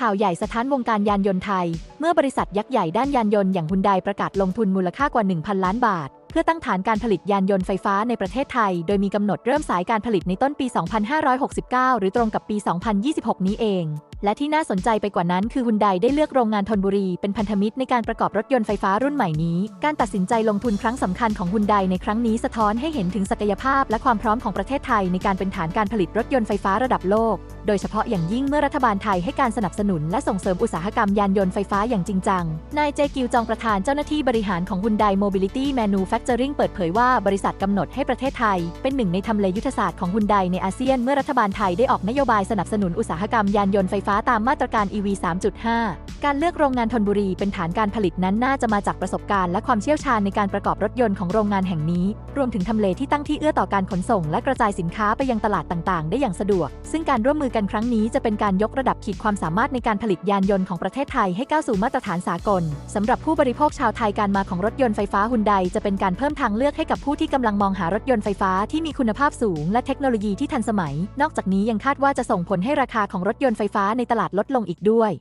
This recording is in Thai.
ข่าวใหญ่สะท้านวงการยานยนต์ไทย เมื่อบริษัทยักษ์ใหญ่ด้านยานยนต์อย่างฮุนไดประกาศลงทุนมูลค่ากว่า 1,000 ล้านบาท พื่อตั้งฐานการผลิตยานยนต์ไฟฟ้าในประเทศไทย โดยมีกำหนดเริ่มสายการผลิตในต้นปี 2569 หรือตรงกับปี 2026 นี้เอง และที่น่าสนใจไปกว่านั้นคือฮุนไดได้เลือกโรงงานธนบุรี เป็นพันธมิตรในการประกอบรถยนต์ไฟฟ้ารุ่นใหม่นี้ การตัดสินใจลงทุนครั้งสำคัญของฮุนไดในครั้งนี้สะท้อนให้เห็นถึงศักยภาพและความพร้อมของประเทศไทยในการเป็นฐานการผลิตรถยนต์ไฟฟ้าระดับโลก โดยเฉพาะอย่างยิ่งเมื่อรัฐบาลไทยให้การสนับสนุนและส่งเสริมอุตสาหกรรมยานยนต์ไฟฟ้าอย่างจริงจัง นายเจกิวจองประธานเจ้าหน้าที่บริหารของ Hyundai Mobility Manufacturing เปิดเผยว่าบริษัทกำหนดให้ประเทศไทย เป็นหนึ่งในทำเลยุทธศาสตร์ของ Hyundai ในอาเซียนเมื่อรัฐบาลไทยได้ออกนโยบายสนับสนุนอุตสาหกรรมยานยนต์ไฟฟ้าตามมาตรการ EV 3.5 การเลือกโรงงานธนบุรีเป็นฐานการผลิตนั้นน่าจะมาจากประสบการณ์และความเชี่ยวชาญในการประกอบรถยนต์ของโรงงานแห่งนี้ รวมถึงทำเลที่ตั้งที่เอื้อต่อการขนส่ง และกระจายสินค้าไปยังตลาดต่างๆ ได้อย่างสะดวก ซึ่งการร่วมมือกันครั้งนี้จะเป็นการยกระดับขีดความสามารถในการผลิตยานยนต์ของประเทศไทยให้ก้าวสู่มาตรฐานสากลสำหรับผู้บริโภคชาวไทยการมาของรถยนต์ไฟฟ้าฮุนไดจะเป็นการเพิ่มทางเลือกให้กับผู้ที่กำลังมองหารถยนต์ไฟฟ้าที่มีคุณภาพสูงและเทคโนโลยีที่ทันสมัย นอกจากนี้ยังคาดว่าจะส่งผลให้ราคาของรถยนต์ไฟฟ้าในตลาดลดลงอีกด้วย